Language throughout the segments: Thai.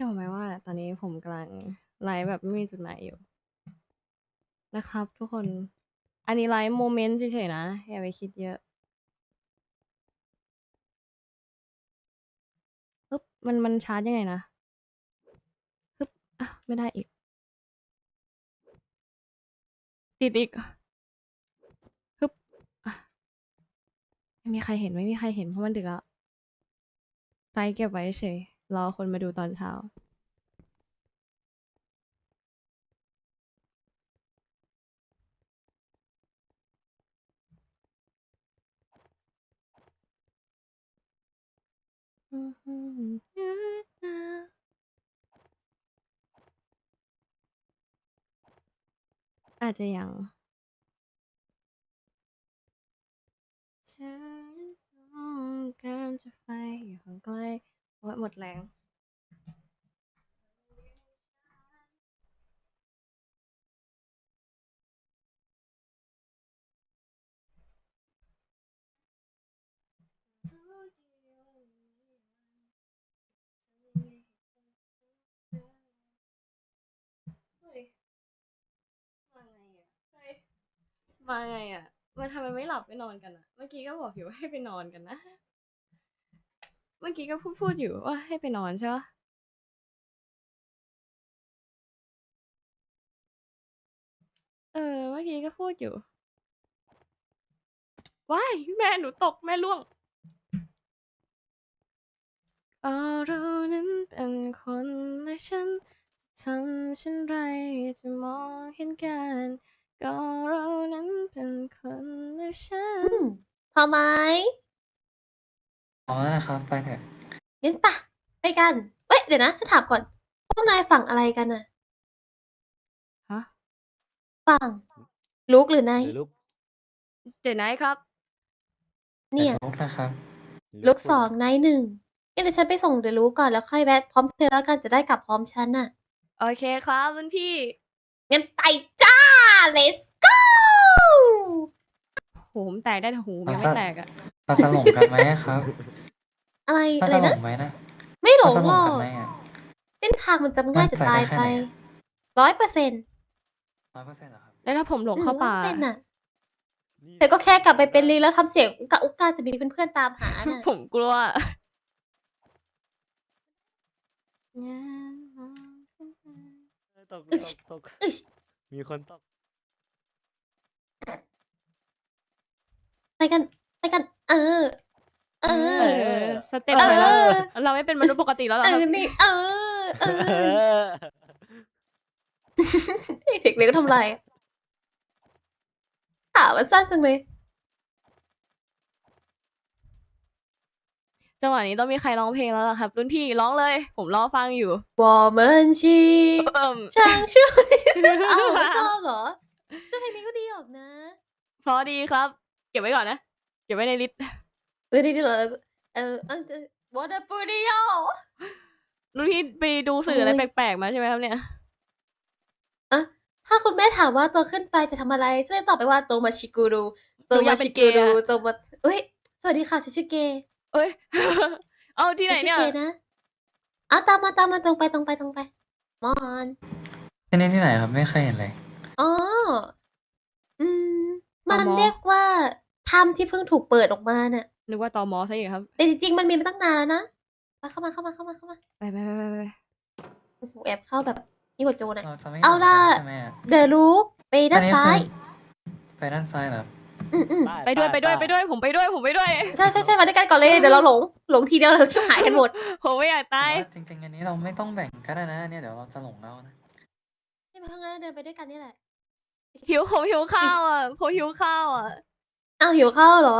ชื่อผมไหมว่า ตอนนี้ผมกำลังไลฟ์แบบไม่มีจุดหมายอยู่ นะครับ ทุกคน อันนี้ไลฟ์โมเมนต์เฉยๆนะอย่าไปคิดเยอะปึ๊บมันมันชาร์จยังไงนะปึ๊บอะไม่ได้อีก ติดอีกปึ๊บอะไม่มีใครเห็นไม่มีใครเห็นเพราะมันดึกแล้วไลฟ์เก็บไว้เฉย รอคนมาดูตอนเช้า อาจจะยังฉันต้องการจะไปอยู่ห่างไกล้ โอ้ยหมดแรง เฮ้ย มาไงอะ เฮ้ย มาไงอะ มันทำไมไม่หลับไม่นอนกันอะ เมื่อกี้ก็บอกอยู่ว่าให้ไปนอนกันนะ เมื่อกี้ก็พูดพูดอยู่ว่าให้ไปนอนใช่ปะเออ เมื่อกี้ก็พูดอยู่ ว้าย แม่หนูตกแม่ล่วงก็เรานั้นเป็นคนและฉันทำเช่นไรจะมองเห็นกัน ก็เรานั้นเป็นคนและฉัน พอไหม อ๋อนะครับ ไปเถอะงั้นปะไปกันเว้ยเดี๋ยวนะฉันถามก่อนพวกนายฝั่งอะไรกันน่ะฮะฝั่งลุกหรือนายหรือลูกเดี๋ยวนะครับ เนี่ยแต่ลุกนะครับลุกสองนายหนึ่งงั้นเดี๋ยวฉันไปส่งเดี๋ยวรู้ก่อนแล้วค่อยแวะพร้อมเธอแล้วกันจะได้กลับพร้อมฉันน่ะ โอเคครับรุ่นพี่ งั้นไปจ้า let's go หูผมแตกได้แต่หูผมยังเราไม่จะแตกอะ เราจะหลงกันไหมอะครับ อะไรเราอะไรจะหลนะ งไหมนะไม่หลเรางจะหหลรงอกันกไหมอะเส้นทางมันจำง่ายจะมั่นใจตายได้แค่ไปไหนร้อยเปอร์เซ็นต์ร้อยเปอร์เซ็นต์เหรอครับ แล้วถ้าผมหลงเข้าป่า เส้นน่ะนี่เธอก็แค่กลับไปเป็นลีแล้วทำเสียงอุกกาอุกกาจะมีเพื่อนๆตามหาน่ะ ผมกลัว ตกอึ๊ตชกตกอึ๊ชมีคนตกไปกัน ไปกัน เออ เอเออ อ สเต็ปเอไปแล้วอเราไม่เป็นมนุษย์ปกติแล้วเหรอเอครัอบนี่เออเออเด็กเล็กก็ทำไรอะขามันสั้นจังเลยจังหวะนี้ต้องมีใครร้องเพลงแล้วล่ะครับ รุ่นพี่ร้องเลย ผมรอฟังอยู่วอร์เมนชีเอิ่มช่างช่วยอ้าวไม่ชอบเหรอแต่เพลงนี้ก็ดีออกนะ เพราะดีครับ เก็บไว้ก่อนนะ เก็บไว้ในลิสต์ เออดีดีเลยเออเออวอเตอร์ปูดิโอรุ่นพี่ไปดูสื่ออะไรโอ้ยแปลกๆมาใช่ไหมครับเนี่ยอะถ้าคุณแม่ถามว่าโตขึ้นไปจะทำอะไรฉันจะตอบไปว่าโตมาชิกูรูโตหนูอมายากเป็นชิเกกูย์รูอะโตมาเอ้ย สวัสดีค่ะฉันชื่อเกย์เอ้ย เอาที่ไหนฉันเนี่ชื่อย เกย์นะอะตามมาตามมาตรงไปตรงไปตรงไปมอน ที่นี่ที่ไหนครับไม่เคยเห็นเลย อ๋อ อืม มันตมเรียกว่าถ้ำที่เพิ่งถูกเปิดออกมาน่ะนึกว่าตอมอซะอีกครับ แต่จริงๆ มันมีมาตั้งนานแล้วนะมาเข้ามาเข้ามาเข้ามาเข้ามาไปไปไปไปไปโอ้โหแอบเข้าแบบนี่กว่าโจรนะ เราจะไม่เอาหลงล่ะกันใช่ไหมอะเดอะลูกไปด้านอัซ้ายคือไปด้านซ้ายเหรอ อืมอืมไปด้วยไปด้วยไปด้วยผมไปด้วยผมไปด้วย ใช่ใช่ใช่มาด้วยกันก่อนเลยเดี๋ยวเราหลงหลงทีเดียวเราชิบหายกันหมดผมไม่อยากแต่ตายว่าจริงๆ อันนี้เราไม่ต้องแบ่งก็ได้นะ เนี่ยเดี๋ยวเราจะหลงเรานะใช่ไหมเพราะงั้นเดินไปด้วยกันนี่แหละหิวผมหิวข้าวอะผมหิวข้าวอะอ้าวหิวข้าวเหรอ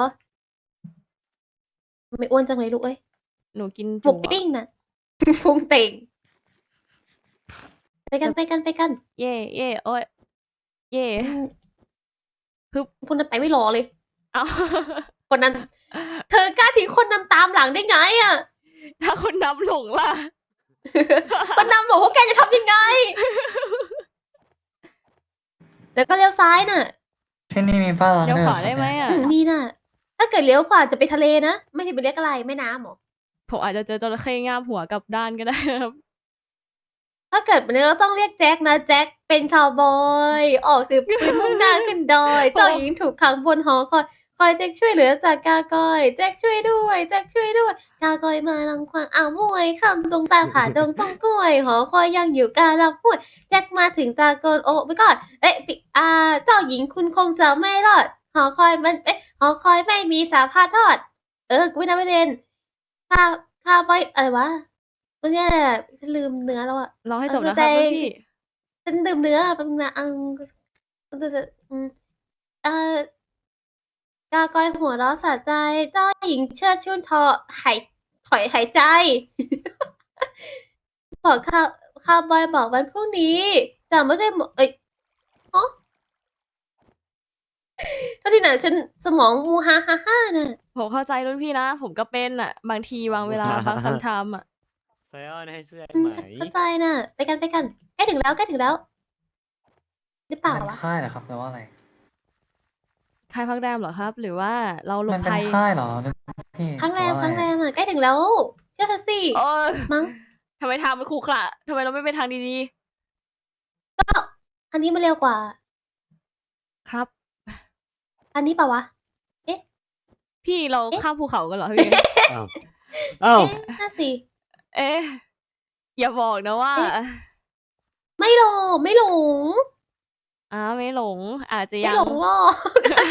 ไม่อ้วนจังเลยลูกเอ้ยหนูกินหมูจุ๋อะปิ้งน่ะพุงเต่ง ไปกันไปกันไปกันเย่เย่โอ้ยเย่อืมฮึบคนนั้นไปไม่รอเลย เอา คนนั้น เธอกล้าทิ้งคนนำตามหลังได้ไงอะ ถ้าคนนำหลงล่ะ คนนำหลงพวกแกจะทำยังไง แล้วก็เลี้ยวซ้ายน่ะที่นี่มีป้ายร้านเดี๋ยวด้วยขเหรวาอได้ไหมครับเนี่ยอะ อืมนี่น่ะ ถ้าเกิดเลี้ยวขวาจะไปทะเลนะ ไม่ใช่ไปเรียกอะไรแม่น้ำหรอ ผมอาจจะเจอจระเข้ง่ามหัวกลับด้านก็ได้นะครับถ้าเกิดมันก็ต้องเรียกแจ็คนะแจ็คเป็นคาวบอย ออกสืบปืนมุ่งหน้าขึ้นดอย เจ้าหญิงถูกขังบนหอคอย คอยแจ็คช่วยเหลือจากกากอย แจ็คช่วยด้วย แจ็คช่วยด้วย กากอยมาลังควางอ่าวมวยคำตรงตาผาดงต้องกล้วย หอคอยยังอยู่กาลำห้วยแจ็คมาถึงตาโกนโอ้ไม่ก่อนเอ๊ะปิอ่าเจ้าหญิงคุณคงจะไม่รอด หอคอยมันเอ๊ะหอคอยไม่มีสาพาทอด เออกูไม่นับประเด็นข้าข้าไปอะไรวะมันเนี่ยฉันลืมเนื้อแล้วอะร้องให้จบเออนะคแต่รับรุ่นพี่ฉันลืมเนื้อแป๊บนึงนะอังอืมเอ่อกากอยหัวเราะสะใจ เจ้าหญิงเชิดชุนทอหายถอยหายใจบอกข้าวข้าวบอยบอกวันพรุ่งนี้แต่ไม่ใช่หมอเอ้ยอ๋อ เท่าที่ไหนฉันสมองมูฮ่าฮ่าฮ่าน่ะผมเข้าใจรุ่นพี่นะ ผมก็เป็นอะ บางทีบางเวลา บางซัมไทม์อะไซออนให้ช่วยอืมไหมเข้าใจน่ะ ไปกันไปกันใกล้ถึงแล้วใกล้ถึงแล้ว หรือเปล่ามันวะ ค่ายเหรอครับแปลว่าอะไรค่ายพักแรมเหรอครับ หรือว่าเราหลมับนเป็นภัยค่ายเหรอพี่ครั้งแรมแปลว่าครั้งอะแรไมอะใกล้ถึงแล้ว เชื่อเธอสิ เออมั้ง ทำไมทางมันขรุขระทำไมเราไม่ไปทางดีก็อันนี้มันเร็วกว่า ๆ ครับ อันนี้เปล่าวะ พี่เราเอ๊ะข้ามภูเขากันเหรอพี่ อ้าวอ้าวเอ๊ะน่าสิ เอ๊ะอย่าบอกนะว่า เอ๊ะ ไม่หลงไม่หลงอ้าวไม่หลง อาจจะไม่ยัง หลงหรอก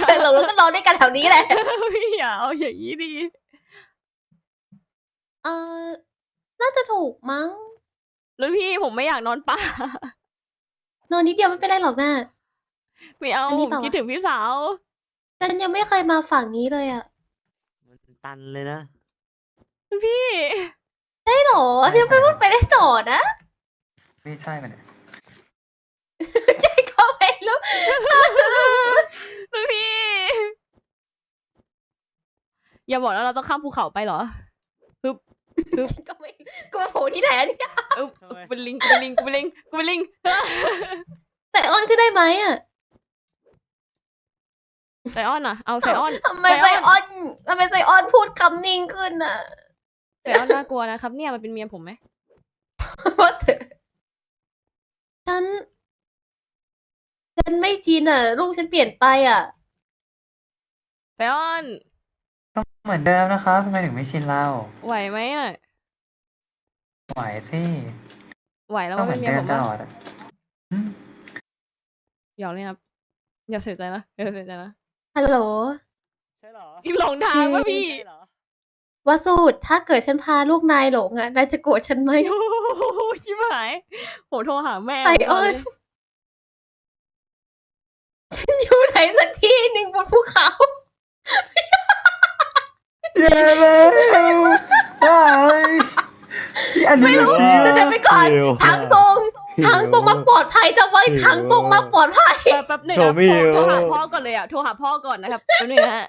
เคยหลงแล้วก็นอนด้วยกันแถวนี้แหละ พี่อย่าเอาอย่างนี้ดีเออน่าจะถูกมั้งรุ่นพี่ผมไม่อยากนอนป่านอนนิดเดียวไม่เป็นไรหรอกนะ ไม่เอาอันนี้ผมเปล่าวะ คิดถึงพี่สาว ฉันยังไม่เคยมาฝั่งนี้เลยอะมันตันเลยนะรุ่นพี่ ได้หรอยังไม่ว่าไปได้ต่อนะไม่ใช่มันเนี่ยใช่ก็ไม่รู้รุ่นพี่ อย่าบอกแล้วเราต้องข้ามภูเขาไปเหรอก็ไม่ก็มาโผล่ที่ไหนอะเนี่ยเออทำไม กูเป็นลิงกูเป็นลิงกูเป็นลิงกูเป็นลิง แต่ออนขึ้นได้ไหมอะ ไซออนอะ เอาไซออนทำไมไซออนทำไมไซออนพูดคำนิ่งขึ้นอะไซออนน่ากลัวนะครับ เนี่ยมันเป็นเมียผมไหมว่าเถอะฉัน ฉันไม่จีนอะ ลูกฉันเปลี่ยนไปอะไซออนต้องเหมือนเดิมนะครับทำไมถึงไม่ชินเราไหวไหมอะไหวสิไหวแล้วต้องว่าเหมืเป็อนนเมียเดิผมมตปะลอดอะอืมหยอกเลยครับอย่าเสียใจนะอย่าเสียใจนะ ฮัลโหล ใช่เหรอกินหลงทางวะพี่ ใช่เหรอวาสูตรถ้าเกิดฉันพาลูกนายหลงอะนายจะโกรธฉันไหม โอ้โหชิบหาย โหโทรหาแม่ไซออนฉันอยู่ไหนสักที่หนึ่งบนภูเขา เย้แล้วว้ายพี่อันนี้จริงเดินไปก่อนเร็วทางตรง ทางตรงมาปลอดภัยจะไว้ทางตรงมาปลอดภัยแป๊บแป๊บหนึ่งโทรนะไม่โทรอยู่ โทรหาพ่อก่อนเลยอะ โทรหาพ่อก่อนนะครับแป๊บหนึงนะฮะ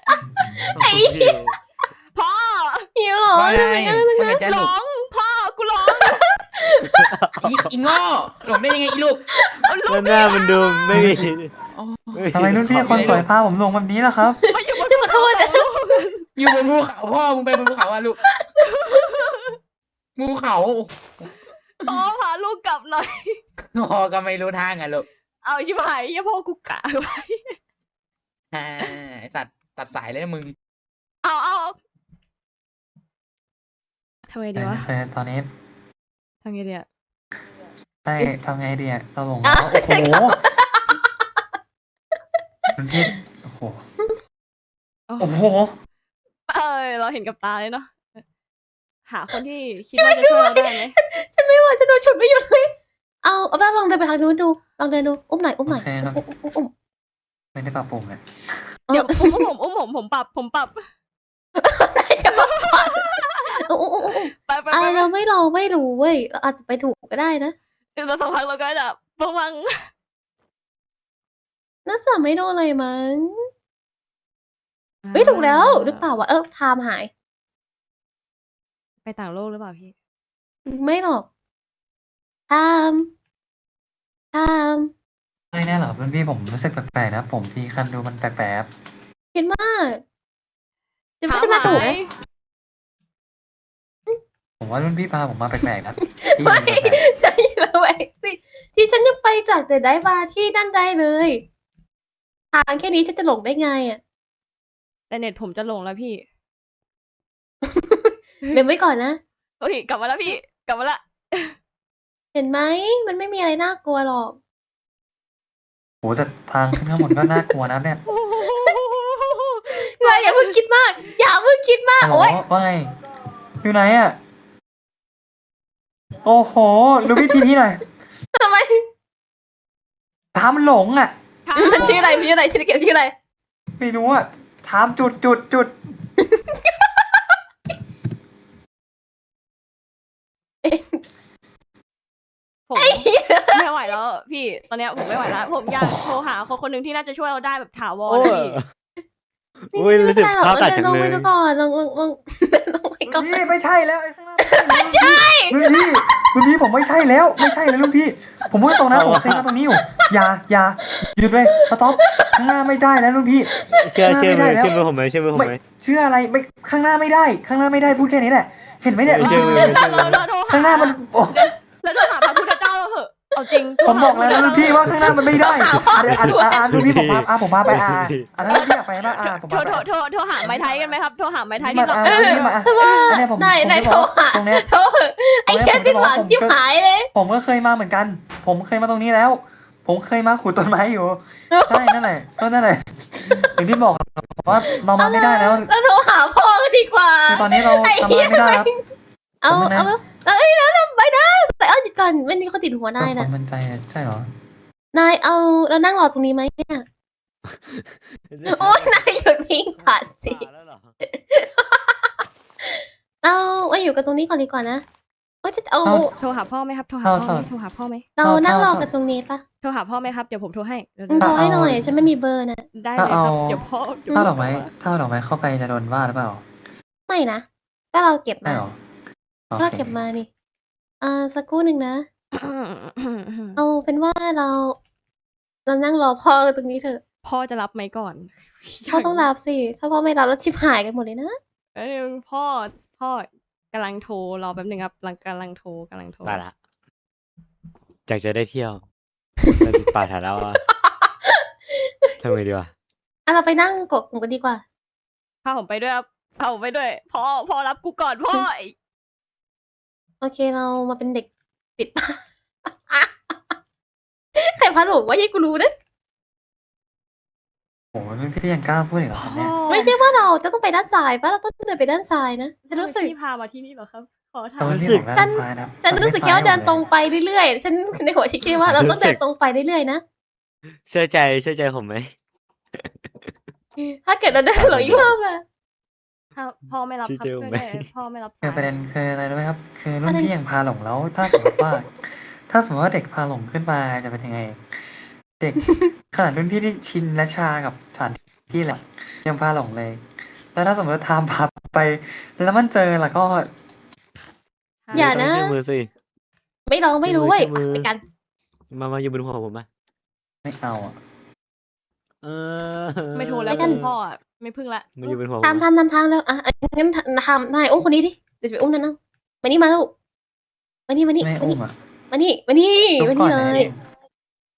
ไอ้พ่อหิวเหรอว่าไงทำไมงั้นว่าไงจ๊ะลูร้กองพ่อกูร้องอีอีโง่หลงได้ยังไงอีลูกแล้วหน้ามันดูไม่มีอ๋อทำไมรุ่นพี่คนสวยพาผมลงแบบนี้ล่ะครับ มาอยู่บนฉันขอโทษนะอยู่บนภูเขาพ่อมึงไปบนภูเขาอะลูกภูเขา พ่อพาลูกกลับหน่อยงอก็ไม่รู้ทางอะลูกเอาชิบหายอย่าพ่อกูกะไว้อ่าไอสัตว์ตัดสายเลยนะมึง เอาเอาทำไงดีวะเคยตอนนี้ทำไงดีอะได้ทำไงดีอะเราหลงแล้วโอ้โหรุ่นพี่โอ้โห โอ้โห เออเราเห็นกับตาเลยเนาะ หาคนที่คิดว่าจะช่วยเราได้ไหมฉันไม่ไหว่าฉันโดนฉุดไม่หยุดเลย เอาเอาบ้างลองเดินไปทางนู้นดู ลองเดินดูอุ้มหน่อยอุ้มหน่อยโอเคครับ อุ้มอุ้มอุ้มไม่ได้ปรับปรุงเลยเดี๋ยวผมผมผมผมผมปรับผมปรับจะมาปาดอุ้มอุ้มอุ้มอุ้มไปไปอะไปไรเราไม่ลองไม่รู้เว้ยเราอาจจะไปถูกก็ได้นะเดี๋ยวเราสักพักเราก็จะปังปังน่าจะไม่โดนอะไรมั้งเฮ้ยถูกแล้วหรือเปล่าวะเออไทม์หาย ไปต่างโลกหรือเปล่าพี่ ไม่หรอกไทม์ไทม์ไม่แน่หรอรุ่นพี่ผมรู้สึกแปลกๆนะผมพี่คันดูมันแปลกคิดมากจะไม่จะมาถูกไหมผมว่ารุ่นพี่พาผมมาแปลกๆนะพี่ไม่มันแปลกใจระแวงสิที่ฉันยังไปจากแต่ได้มาที่นั่นได้เลยทางแค่นี้ฉันจะหลงได้ไงอะแต่เน็ตผมจะลงแล้วพี่ เบมไว้ก่อนนะโอ้ยกลับมาแล้วพี่กลับมาละเห็นไหมมันไม่มีอะไรน่ากลัวหรอกๆโหแต่ทางขึ้นข้างบนก็น่ากลัวนะเนี่ยนายอย่าเพิ่งคิดมาก อย่าเพิ่งคิดมาก โอ้โอ๊ยว่าไงอยู่ไหนอะโอ้โหดูวิธีพี่หน่อยทำไม ทามหลงอะมันชื่ออะไรมันชื่ออะไรชื่อเก็บชื่ออะไร ไม่รู้อะทามจุดจุดจุด ผมไม่ไหวแล้ว พี่ตอนเนี้ยผมไม่ไหวแล้วผมอยากโทรหาคนคนหนึ่งที่น่าจะช่วยเราได้แบบถาวรโอ้นะพี่โอ้ยรู้สึกไม่เป็นไรหรอกภาพตัดเดิจันงลงเลไปยดูก่อนลองลองลองลองไปก่อนพี่ไม่ใช่แล้วไอ้ข้างหน้าไม่ใช่รุ่นพี่รุ่นพี่ผมไม่ใช่แล้ว ไม่ใช่แล้วรุ่นพี่ ผมพูดตรงนะผมเคยมาตรงนี้อยู่อย่าอย่าหยุดเลยสต็อปข้างหน้าไม่ได้แล้วรุ่นพี่ เชื่อเชื่อไม่มืได้อแล้วเชื่อมือผมไหมเชื่อมือผมไม่ไหมเชื่ออะไรไม่ข้างหน้าไม่ได้ ข้างหน้าไม่ได้พูดแค่นี้แหละ เห็นไหมเนี่ยไม่เชื่อมือไม่เชื่อมืเราอเราโทรข้างหน้ามันาเถอะเอาจริงโทรผมหาบอกแล้วนะรุ่นพี่ว่าข้างหน้ามันไม่ได้หาพ่ออะอะด้วยอะอะรุ่นพี่ผมพาอะผมพาไปอะอะอะถ้ารุ่นพี่อยากไปบ้างอะผมโทรพาไปโทรโทรโทรหาไม้ไทยกันไหมครับโทรหาไม้ไทยมาที่เราอะรุ่นพี่มาอะแต่ว่าอันเนี้ยผมนายผมนายจะโทบรอกหาตรงเนี้ยโทรไอ้แค่ที่หวังชิบหายเลย ผมก็เคยมาเหมือนกัน ผมเคยมาตรงนี้แล้ว ผมเคยมาขุดต้นไม้อยู่ใช่นั่นแหละก็นั่นแหละอย่างที่บอกว่าเรามาไม่ได้แล้วเราโทรหาพ่อกันดีกว่าคือตอนนี้เราทำอะไรไม่ได้ครับ เอาผมนะเอาเอาเอ้ยแล้วทำไม่ได้แต่เอาหยุดก่อนมันมีคนติดหัวนายคนะนมันใจอะใช่เหรอ นายเอาเรานั่งรอตรงนี้ไหมเนี่ยโอ้ยนายหยุดวิ่งผ่านสิมาแล้วเหรอเอามาอยู่กันตรงนี้ก่อนดีกว่านะว่าจะเอา เอา โทรหาพ่อไหมครับ โทรหาเอาพ่อไหมเอาโทรหาพ่อไหมเราเอานั่งรอเอากันตรงนี้ปะโทรหาพ่อไหมครับ เดี๋ยวผมโทรให้เดี๋ยวมึงโทรให้หน่อยเอาฉันไม่มีเบอร์นะได้เลยครับ เอา เดี๋ยวพ่อเดี๋ยวถ้าพ่ดอกไม้ถ้าเอาดอกไม้เข้าไปจะโดนว่าหรือเปล่าไม่นะ ก็เราเก็บไม่มาหรอ โอเราเค เก็บมานี่ อ่า สักครู่หนึ่งนะ เอาเป็นว่าเรา เรานั่งรอพ่อกันตรงนี้เถอะ พ่อจะรับไหมก่อนพ่อต้องรับสิ ถ้าพ่อไม่รับแล้วชิบหายกันหมดเลยนะ เอ้ยพ่อ พ่อกำลังโทรรอแป๊บหนึ่งครับกำลังกำลังโทรกำลังโทรตายละจากจะได้เที่ยวแต่ติดป่าถ่ายแล้วอะทำไงดีวะอะเราไปนั่งกดกลุ่มกันดีกว่า พาผมไปด้วยครับพาผมไปด้วย พ่อ พ่อรับกูก่อนพ่อไอ้ โอเคเรามาเป็นเด็กติดป้าใครพาหลงว่ายี่กูรู้นะโอ้โหรุ่นพี่ยังกล้าพูดอีกเหรอครับเนี่ยไม่ใช่ว่าเราจะต้องไปด้านซ้ายปะเราต้องเดินไปด้านซ้ายนะฉันรู้สึก พี่พามาที่นี่เหรอครับ ขอถาแต่มวันที่รู้สึกของด้านซ้ายนะฉันรู้สึกแค่ว่าเดินตรงไปเรื่อยๆ ฉันในหัวฉันคิดว่าเราต้องเดินตรงไปเรื่อยๆนะ เชื่อใจเชื่อใจผมไหมถ้าเกิดเราเดินหลงอีกรอบล่ะ ถ้าพ่อไม่รับครับที่เจอช่วยไหม ด้วยพ่อไม่รับคือสายประเด็นคืออะไรรู้ไหมครับ คือรุ่อะนไรพี่ยังพาหลงแล้ว ถ้าสมมติว่า ถ้าสมมติว่าเด็กพาหลงขึ้นมาจะเป็นยังไง เด็ก ขนาดรุ่นพี่ที่ชินและชากับสถานที่แหละยังพาหลงเลย แล้วถ้าสมมติว่าทามพาไป แล้วมันเจอแล้วก็อย่านะเชื่อมือสิ ไม่ลองไม่รู้เว้ยมือไปกัน มา มาอยู่บนหัวผมมาไม่เอาอะ เออไม่โทรแล้วไปกัน พ่ออะไม่พึ่งละมาอยู่บนหัวผมทำทำทำทางแล้วอะอะงั้นทำนายอุ้มคนนี้ดิเดี๋ยวจะไปอุ้มนั่นเอามานี่มาลูกมานี่มานี่ไม่มาอุ้นี่มอะมานี่มานี่จุ๊บมาก่อนี่นเลนะย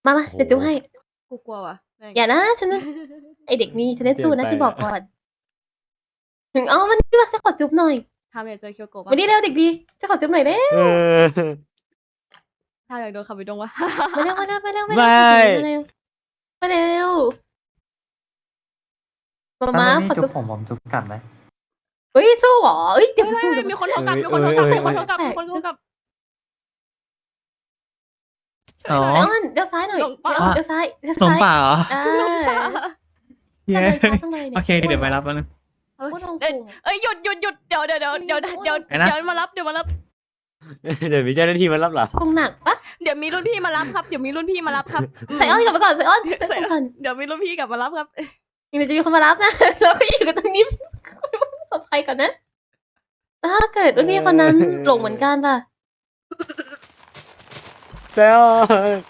มามาเดี๋ยวจุ๊บให้ กูกลัวว่ะแม่งอย่านะฉันไอเด็กนี่ฉันได้สู้นะฉันบอกก่อนถึงอ๋อมันนี่มาฉันขอจุ๊บหน่อยทำอยากเจอเคียวโกะปะมานี่เร็วเด็กดีฉันขอจุ๊บหน่อยเด้เออ ทำอยากโดนขับไปดงวะ มาเร็วมาเร็วมาเร็วไม่ มาเร็วมาเร็ว มาถ้ามารุ่นขอพี่จุ๊จุ๊บบผมผมจุ๊บกลับนะเฮ้ยสู้เหรอเอ้ยเดี๋ยวเฮ้ยสู้เฮ้ยเดี๋ยวมีคนโทรกลับมีคนโทรกลับมีคนโทรกลับมีคนโทรกลับอ๋อ เดี๋ยวมันเดี๋ยวซ้ายหน่อยหลงป่าเดี๋ยวซ้ายเดี๋ยวหลงซ้ายป่าเหรออ่าเย้เดินช้าจังเลยเนี่ยโอเคเดี๋ยวไปรับแล้วนึง พูดตรงเอ้ยเอ้ยหยุดหยุดหยุดเดี๋ยวเดี๋ยวเดี๋ยวเดี๋ยวเดี๋ยวไอ้นะเดี๋ยวมารับเดี๋ยวมารับเดี๋ยวมีเจ้าหน้าที่มารับเหรอคงหนักปะเดี๋ยวมีรุ่นพี่มารับครับเดี๋ยวมีรุ่นพี่มารับครับ ใส่อ้อนกลับไปก่อนใส่อ้อนใส่อ้อนก่อนเดี๋ยวมีรุ่นพี่กลับมารับครับเดี๋ ยวจะมีคนมารับนะ แล้วก็อยู่กันตรงนี้ต่อไปก่อนนะถ้าเกิดรุ่นพี่คนนั้นหลงเหมือนกันล่ะเจ้า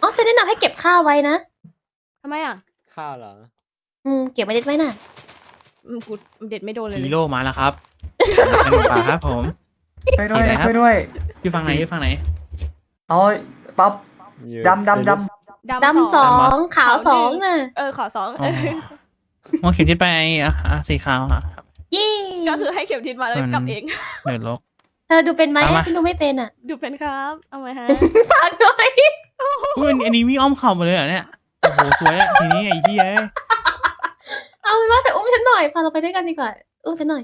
อ๋อฉันแนะนำให้เก็บข้าวไว้นะทำไมอะข้าวเหรอ อืมเก็บไว้เด็ดไว้น่ะอืมกูเด็ดไม่โดนเลยฮีโร่มาแล้วครับหลงป่าครับผมช่วยด้วยสีไหนครับช่วยด้วยอยู่ฝั่งไหนอยู่ฝั่งไหนเอาป๊อปดำดำดดำสองขาวสองน่ะเออขอสองอ๋อ มองเข็มทิศไปไอ้อะอะสีขาวอะครับยี่ก็คือให้เข็มทิศมาแล้วส่วนกลับเอง เดือดลกเธอดูเป็นไหมเอามา ฉันดูไม่เป็นอะดูเป็นครับ เอาไหมฮะ ฝากหน่อยอุ้ยอันนี้วิ่งอ้อมเข่ามาเลยเหรอเนี่ยโอ้โหสวยอะทีนี้ไอ้เหี้ยเอาเป็นว่าเธออุ้มฉันหน่อยพาเราไปด้วยกันดีกว่าอุ้มฉันหน่อย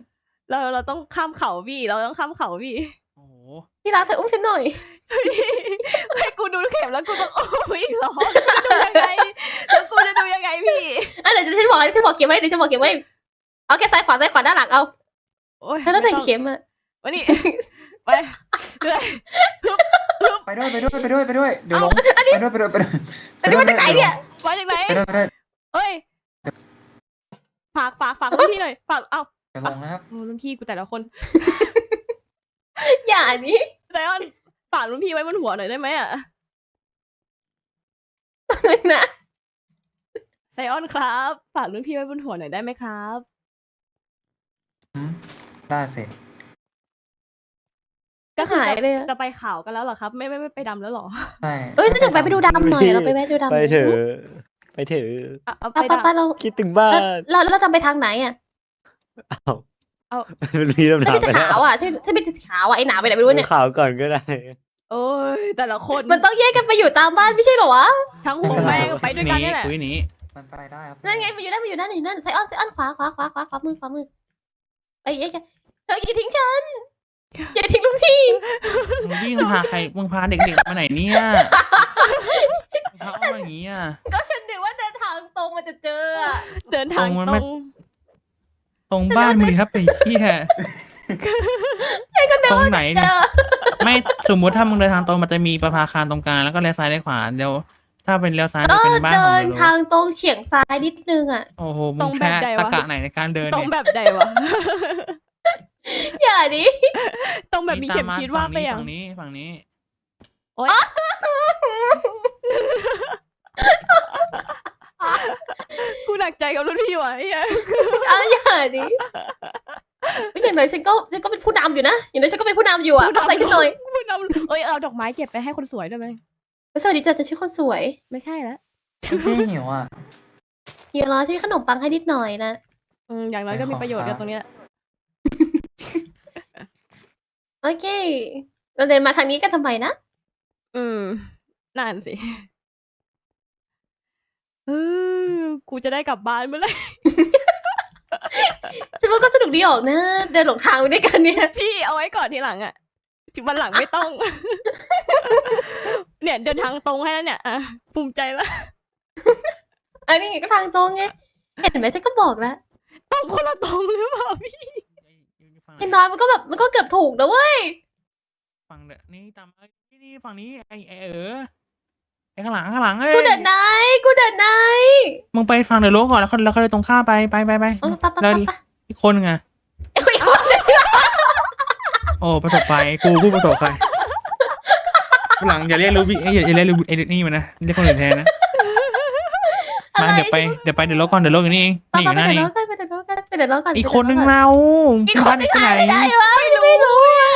เราเราต้องข้ามเขาพี่ เราต้องข้ามเขาพี่ โอ้โหที่รักเธออุ้มฉันหน่อยให้กูดูเข็มแล้วกูต้องโอ้ยอีกเหรอดูยังไง แล้วกูจะดูยังไงพี่ อะเดี๋ยวฉันบอกเดี๋ยวฉันบอกเข็มไว้เดี๋ยวฉันบอกเข็มไว้เอาแค่ซ้ายขวาซ้ายขวาด้านหลังเอาโอ้ยเธอต้องแต่งเข็มอะวันนี้ไปเรื่อยำไปด้วยไปด้วยไปด้วยไปด้วยเดี๋ยวหลงไปด้วยไปด้วยไปด้วยอันนี้มาจากไหนเนี่ยมาจากไหนไปด้วยไปด้วยเอ้ยฝากฝากฝากรุ่นพี่หน่อยฝากเอ้าเดี๋ยวหลงนะครับโอ้รุ่นพี่กูแต่ละคน อย่านี้ไซออนฝากรุ่นพี่ไว้บนหัวหน่อยได้ไหมอะนะ ไซออนครับฝากรุ่นพี่ไว้บนหัวหน่อยได้ไหมครับอืมได้สิก็คือหายจะเลยอะ จะไปขาวกันแล้วเหรอครับ ไม่ไม่ไม่ไปดำแล้วเหรอใช่เอ้ยฉันอยากไปไปดูดำหน่อยเราไปแวะดูดำไปเถอะไปเถอะเอาเอาเอาไปไปไปดำเราคิดถึงบ้าเอ้ยนเราเราดำไปทางไหนอะเอาเอามันมีคำฉันถามเป็นไปสีแล้วขาวอะฉันฉันเป็นสีขาวอะไอ้หนาไปไหนไม่รู้เนี่ย ข่าวก่อนก็ได้ โอ้ยแต่ละคนมันต้องแยกกันไปอยู่ตามบ้านไม่ใช่เหรอวะ ทั้งหัวแม่งไปด้วยกันนี่แหละ คุยหนี มันไปได้ครับนั่นไงมันอยู่นั่นมันอยู่นั่นอยู่นั่นไซออนไซออนขวาขวาขวาขวาขวามือขวามือไปแยกกันเธออย่าทิ้งฉันอย่าทิ้งลูกพี่มึงวิ่งพาใครมึงพาเด็กๆมาไหนเนี่ยมึงพาเอามาอย่างงี้อะก็ฉันนึกว่าเดินทางตรงมันจะเจออะเดินทางตรงมันตไม่รงตรงบ้านมึงดิครับไปที่แท้ตรงไหนเจเนี่ยอไม่สมมุติถ้ามึงเดินทางตรงมันจะมีประภาคารตรงกลางแล้วก็เลี้ยวซ้ายเลี้ยวขวาเดี๋ยว ถ้าเป็นเลี้ยวซ้ายก็จะเป็นบ้านขเดิองนเราทางตรงเฉียงซ้ายนิดนึงอะ โอ้โหมึงแค่ตะกะไหนในการเดินตรงเนี่ย แบบใดวะ อย่าดิตรงแบบมีเข็มตคิดว่าไปอย่าง ฝั่งนี้ฝั่งนี้กูหนักใจกับรุ่นพี่ว่ะไอ้เหี้ยเอาอย่าดิไม่อย่างน้อยฉันก็ฉันก็เป็นผู้นำอยู่นะ อย่างน้อยฉันก็เป็นผู้นำอยู่อะเข้าใจฉันหน่อยพูดนำเอ้ยเอาดอกไม้เก็บไปให้คนสวยได้ไหม สวัสดีจ้ะฉันชื่อคนสวยไม่ใช่แล้วพี่หิวอะเฮียรอฉันมีขนมปังให้นิดหน่อยนะ อืมอย่างน้อยก็มีประโยชน์ขกัอบบคุณตรงเนี้ยโอเค เราเดินมาทางนี้กันทำไมนะ อืมนั่นสิเออกูจะได้กลับบ้านเมื่อไหร่ฉันว่าก็สนุกดีออกนะ เดินหลงทางไปด้วยกันเนี่ย พี่เอาไว้ก่อนทีหลังอะ วันหลังไม่ต้อง เนี่ย เดินทางตรงให้แล้วเนี่ยอะภูมิใจแล้วอันนี้ไงก็ทางตรงไง เห็นไหมฉันก็บอกแล้วตรงคนละตรงหรือเปล่าพี่ไอ้น้อยมันก็แบบมันก็เกือบถูกนะเว้ยฝั่งเดยวนี่ตามเอ้ยนี่นี่ฝั่งนี้ไอ้ไอ้เออไอ้ข้างหลังข้างหลังเอ้ยกูเดินไหนกูเดินไหนมึงไปฝั่งเดอะโลก่อนแล้วค่อยแล้วค่อยตรงข้ามไปไปไปไปเออไปไปแล้วไปไปอีกคนหนึงอะไม่เอา โอ้ประสบภัยกูผู้ประสบภัยข้างหลังอย่าเรียกลูบี้เอ้ยอย่าอย่าเรียกลูบี้ไอ้นี่มันนะเรียกคนอื่นแทนนะอะไรมาเดี๋ยวไปเดี๋ยวไปเดอะโลก่อนเดอะโลอยู่นี่เองไปนี่อยู่ไปหน้าเดินนี่รถกันไปเดินรถกันไปเดินรถกันอีกคนนึงไปเราอีกคนนึงบ้าไม่เด็กได้ไหนไม่ได้วะไม่รู้ไม่รู้อะ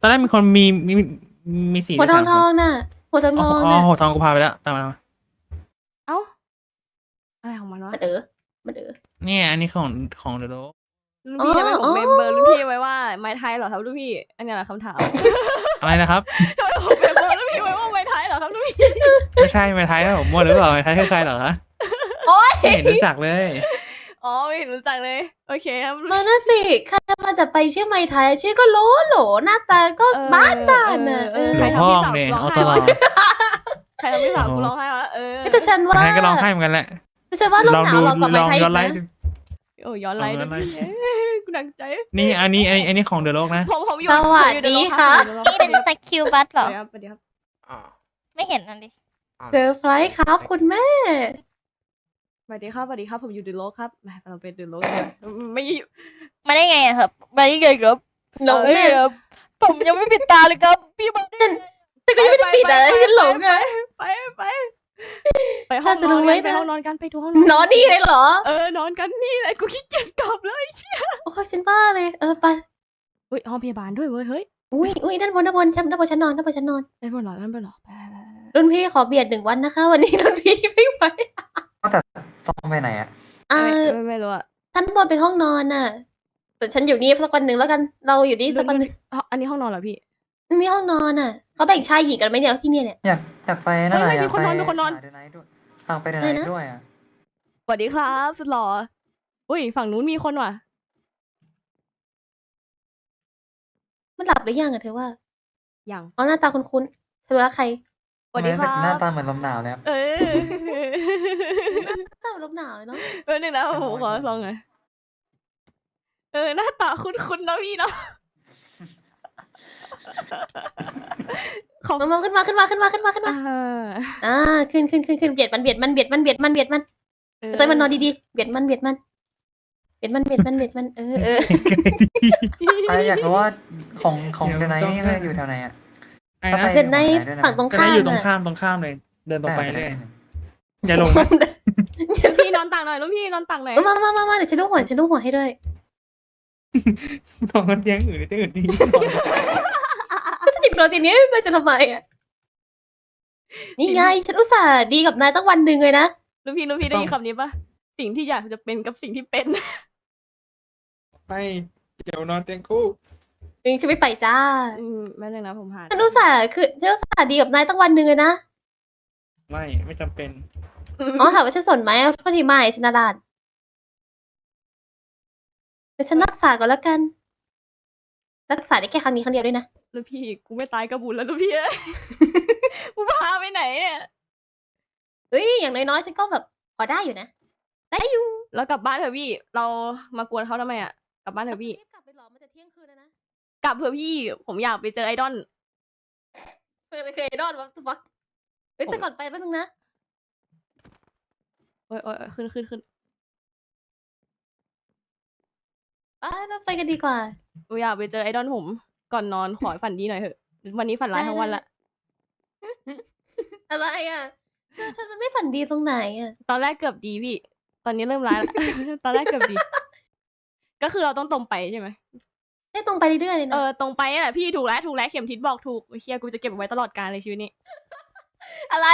ตอนแรกมีคนมีมีมีสี่หัวทองสามทคองนน่ะหัวทองทอ๋อองอ๋อน่ะหัวทองกูพาไปแล้วตามมาตามมาเอ้าอะไรของมันวะมันเออมันเออเนี่ยอันนี้ของของเดอะโล รุ่นพี่ทำไมผอ๋มอเมมเบอร์รุ่นพี่ไว้ว่าไม้ไทยเหรอครับรุ่นพี่ อันนี้แหละคำถามอะไรนะครับ ทำไมผมเมมเบอร์รุ่นพี่ไว้ว่าไม้ไทยเหรอครับรุ่นพี่ไม่ใช่ไม่ไทยแล้วผมมั่วหรือเปล่าไม่ไทยคือใครเหรอคะโอ๊ยไม่เห็นรู้จักเลย อ๋อไม่เห็นรู้จักเลย โอเคครับเออนั่นสิใครมาจะไปชื่อไม้ไทยชื่อก็โหลโหลหน้าตาก็เออบ้านบ้านน่ะเอเอออใครหลวงทำพ่อพี่สาวเนี่ยร้องเอาไห้ตลอวะดใครทำพี่สาวกูร้องไห้วะเออ แต่ฉันว่าไทยก็ร้องไห้เหมือนกันแหละแต่ฉันว่าลมหนาวเรากับไม้ไทยย้อนไลนะฟ์ โอ้ย้อนไลน์เอาด้วยย้อนไลน์พี่เอ้ยกูหนักใจนี่อันนี้อันนี้อันนี้ของเดอะโลกนะผมผมอยู่สวัสผมอยู่ดีเยวค่ะผมอยู่นี่เป็นดี๋ยวสกิลบัตเหรอเดี๋ยวครับเดี๋ยวครับไม่เห็นนั่นดิเซอร์ไพรส์ครับคุณแม่สวัสดีครับสวัสดีครับผมอยู่เดอะโลกครับแหมเราเป็นเดอะโลกเลยไม่มาได้ไงอะครับมาได้ไงครับหลงเนี่ยครับผมยังไม่ปิดตาเลยครับพี่มาได้แต่ก็ยังไม่ได้ปิดอะไรฉันหลงไงไปไป ไปห้องน่าจะนรู้อนไหมกันไปนะห้องนอนกันไปทุกห้องนอนนี่เลยเหรอ เออนอนกันนี่แหละกูขี้เกียจกลับเลยโอ้ยฉันบ้าเลย เออไปเฮ้ยห้องพยาบาลด้วยเว้ยเฮ้ยอุ้ยอุ้ยด้านบนด้านบนชั้นด้านบนชั้นนอนด้านบนชั้นนอนได้บนเหรอได้บนเหรอไปไปไปไปรุ่นพี่ขอเบียดหนึ่งวันนะคะ วันนี้รุ่นพี่ไม่ไหวแต่ต้องไปไหนอะอ่าไม่ไม่ไม่รู้อะชั้นบนเป็นห้องนอนน่ะแต่ฉันอยู่นี่สักวันหนึ่งแล้วกัน เราอยู่นี่สักวันหนึ่งอ๋ออันนี้ห้องนอนเหรอพี่นี่ห้องนอนน่ะเขาแบ่งชายหญิงกันไหมเนี่ยที่เนี่ยเนี่ย อยากอยากไปนั่นแหละเฮ้ยอยากมีคนไปนอนมีคนนอนหาเดอะไนท์ด้วยทางไปเดอะอะไรไนนะท์ด้วยอะสวัสดีครับ สุดหล่ออุ้ยฝั่งนู้นมีคนว่ะ มันหลับหรือยังอะเธอว่ายังอ๋อหน้าตาคุ้นๆเธอรู้ว่าใครสวัสดีทำไมรู้คสึรักหน้าบตาเหมือนลมหนาวเลยครับ เออหน้าตาเหมือนลมหนาวเนาะเออหนึ่งนะผมขอซองหน่อยเออหน้าตาคุ้นๆนะพี่เนาะ ขอบมามาขึ้นมาขึ้นมาขึ้นมาขึ้นมาขึ้นมาอ่าอ่าขึ้นขึ้นขึ้นขึ้นเบียดมันเบียดมันเบียดมันเบียดมันเบียดมันเออเตยมันนอนดีๆเบียดมันเบียดมันเบียดมันเบียดมันเบียดมันเออเออไปอยากรู้ว่าของของเดี๋ยวเดอะไนท์ต้องนี่คืออยู่แถวไหนอะไอ้ก็นะไปเดินในด้วยนะฝั่งตรงจะข้าได้มอยู่ตรงน่ะข้ามตรงข้ามเลย เดินตรงไปด้เลยด้อย่าลงนะพี่นอนตังหน่อยลูกพี่นอนตังหน่อยมามามามาเดี๋ยวฉันลูกหัวฉันลูกหัวให้ด้วยนอนกันเตียงอื่นในเตียงอื่นดี ก็จะจิบโรตีนี้มันจะทำไมอะ นี่ไง ฉันอุตส่าห์ดีกับนายตั้งวันหนึ่งเลยนะ ลูกพี่ลูกพี่ได้ยินคำนี้ปะสิ่งที่อยากจะเป็นกับสิ่งที่เป็น ไปเดี๋ยวนอนเตียงคู่เองจะไม่ไปจ้า อืมแม่นึงนะผมหาฉันอุตส่าห์คือฉันอุตส่าห์ดีกับนายตั้งวันหนึ่งเลยนะ ไม่ไม่จำเป็น อ๋อถามว่าฉันสนไหมเอาโทษทีไม่ฉันนาดานเดี๋ยวฉันรักษาก่อนแล้วกัน รักษาได้แค่ครั้งนี้ครั้งเดียวด้วยนะ ลูกพี่กูไม่ตายกระบุญแล้วลูกพี่เอ้ยกูพาไปไหนเนี่ยเฮ้ยอย่างน้อยๆฉันก็แบบพอได้อยู่นะได้อยู่แล้วกลับบ้านเถอะพี่ เรามากวนเขาทำไมอะกลับบ้านเถอะพี่ รีบกลับไปหรอมันจะเที่ยงคืนแล้วนะกลับเถอะพี่ ผมอยากไปเจอไอดอลเคยเคยรอดวะฟักเฮ้ยแต่ก่อนไปแป๊บนึงนะโอ้ยโอ้ยโอ้ยขึ้นขึ้นขึ้นอะเราไปกันดีกว่า ผมอยากไปเจอไอดอลผม ก่อนนอนขอให้ฝันดีหน่อยเถอะ วันนี้ฝันร้ายทั้งวันละ อะไรอะเธอฉันมันไม่ฝันดีตรงไหนอะ ตอนแรกเกือบดีพี่ ตอนนี้เริ่มร้ายละตอนแรกเกือบดี ก็คือเราต้องตรงไปใช่ไหมได้ตรงไปเรื่อยๆเลยเอนะอตรงไปนี่แหละพี่ถูกแล้วถูกแล้วเข็มทิศบอกถูกเฮียกูจะเก็บไว้ตลอดกาลเลยชีวิตนี้ อะไร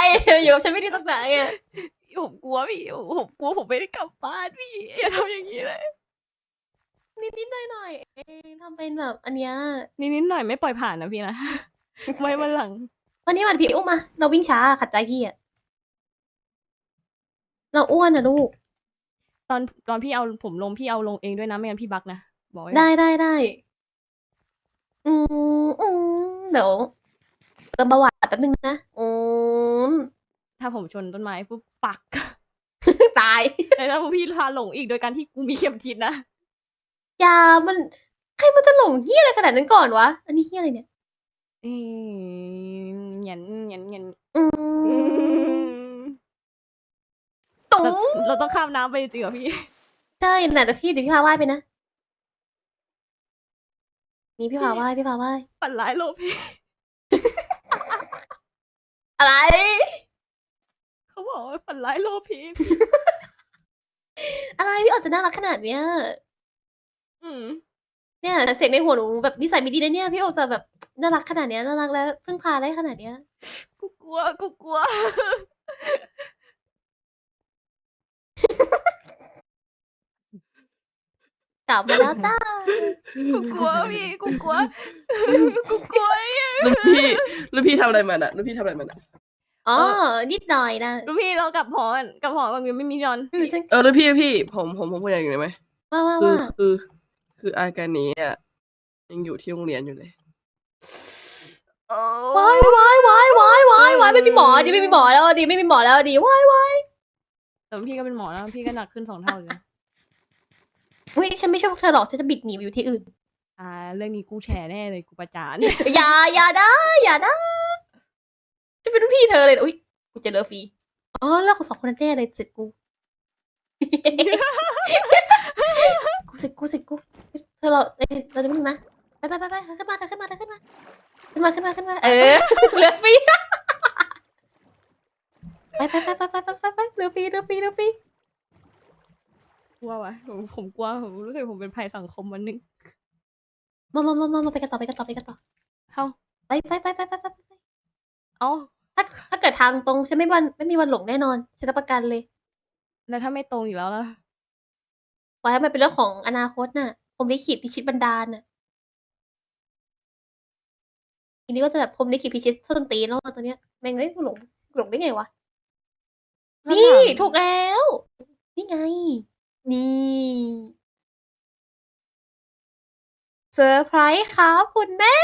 อยู่กับฉันไม่ดีตรงไหนอะผมกลัวพี่ผมกลัวผมไม่ได้กลับบ้านพี่อย่าทำอย่างนี้เลย นิดๆหน่อยๆเองทำเป็นแบบอันเนี้ยนิดนิดๆหน่อยไม่ปล่อยผ่านนะพี่นะ ไว้วันหลัง วันนี้วันพี่อุ้มมาเราวิ่งช้าขัดใจพี่อะเราอ้วนนะลูก ตอนตอนพี่เอาผมลงพี่เอาลงเองด้วยนะไม่งั้นพี่บักนะบอกไว้ก่อนได้ได้ได้อืมอืมเดี๋ยวเติมประวัติแป๊บนึงนะอืมถ้าผมชนต้นไม้ปุ๊บปัก ตายแล้วถ้าพี่พาหลงอีกโดยการที่กูมีเข็มทิศนะ ยามัน ใครมันจะหลงเฮี้ยอะไรขนาดนั้นก่อนวะ อันนี้เฮี้ยอะไรเนี่ยเอ้ยเหยันเหยันเหยันอืมตุ๋เรางเราต้องข้ามน้ำไปจริงเหรอพี่ ใช่น่ะเดี๋ยวพี่เดี๋ยวพี่พาว่ายไปนะ นี่พี่พาว่ายพี่พาว่ายฝันร้ายโลพี่อะไร เขาบอกว่าฝันร้ายโลพี่ อะไรพี่ออกจะน่ารักขนาดเนี้ย อืม เนี่ยเสียงในหัวหนูแบบนิสัยไม่ดีนะเนี่ยพี่โอจะแบบน่ารักขนาดเนี้ยน่ารักแล้วพึ่งพาได้ขนาดเนี้ย กูกลัว กูกลัว กลับมาแล้วจ้า กูกลัวพี่ กูกลัว กูกลัวไอ้รุ่นพี่รุ่นพี่ทำอะไรมันอะรุ่นพี่ทำอะไรมันอะอ๋อ นิดหน่อยนะลูกพี่เรากลับหอกันกลับหอมันยังไม่มีนอน อืมฉันเออรุ่นพี่รุ่นพี่ผมผมผมพูดอย่างหนึ่งได้ไหมว่าว่าคือว่าคือ คืออาการนี้อะยังอยู่ที่โรงเรียนอยู่เลยโอ้วายวายวายวายวายวายไม่มีหมอดีไม่มีหมอแล้วดีไม่มีหมอแล้วดีวายวายแต่พี่ก็เป็นหมอนะพี่ก็หนักขึ้นสองเท่าเลยนะอุ้ยฉันไม่ช่วยพวกเธอหรอกฉันจะบิดหนีไปอยู่ที่อื่น อ่า เรื่องนี้กูแชร์แน่เลยกูประจานอย่าอย่าได้อย่าได้จะเป็นรุ่นพี่เธอเลยอุ้ยกูเจะเลิฟฟรีอ๋อแล้วของสองคนนั้นแน่เลยเสร็จกู กูเสร็จกูเสร็จกูเธอเราเอ้ยเราจะมึงนะไปไปไปไปเธอขึ้นมาเธอขึ้นมาเธอขึ้นมาขึ้นมาขึ้นมาขึ้นมาเออเหลือฟรีไปไปไปไปไปไปไปไปเหลือฟรีเหลือฟรีเหลือฟรีกลัววะผมผมกลัวผมรู้สึกผมเป็นภัยสังคมวันหนึงมามามามามาไปกันต่อไปกันต่อไปกันต่อเอ้าไปไปไปไปไปไปไปเอ้าถ้าถ้าเกิดทางตรงฉันไม่วันไม่มีวันหลงแน่นอนฉันรับประกันเลย แล้วถ้าไม่ตรงอยู่แล้วล่ะป ล่อยให้มันเป็นเรื่องของอนาคตน่ะผมลิขิตพิชิตบันดาลน่ะ ทีนี้ก็จะแบบผมลิขิตพิชิตส้นตีนแล้วอะตอนเนี้ยแม่งเอ้ยกูหลงหลงได้ไงวะแล้วนี่ถามถูกแล้ว นี่ไง นี่เซอร์ไพรส์ครับคุณแม่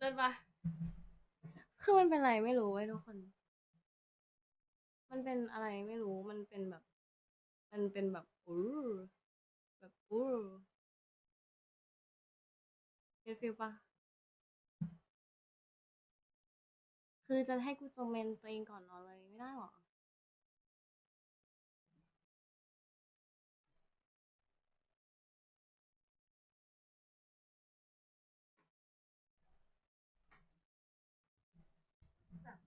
เดินปะคือมันเป็นอะไรไม่รู้เว้ยทุกคน มันเป็นอะไรไม่รู้ มันเป็นแบบ มันเป็นแบบอู้แบบอู้เห็นฟิลปะคือจะให้กูจงเมนตัวเองก่อนนอนเลยไม่ได้หรอ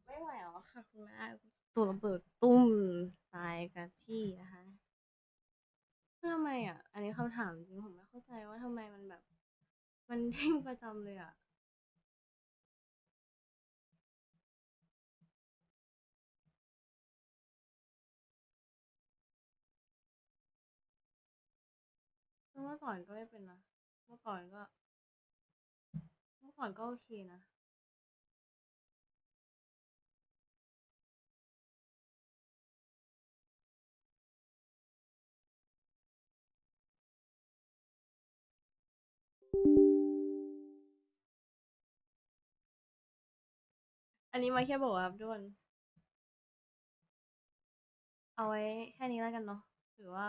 ไม่ไหวแล้วค่ะคุณแม่ตัวระเบิดตุ้มตายกับที่นะคะทำไมอะ อันนี้คำถามจริงผมไม่เข้าใจว่าทำไมมันแบบ มันเด้งประจำเลยอะเมื่อก่อนก็ไม่เป็นนะ เมื่อก่อนก็ เมื่อก่อนก็โอเคนะ อันนี้มาแค่บอกว่าด้วน เอาไว้แค่นี้แล้วกันเนาะหรือว่า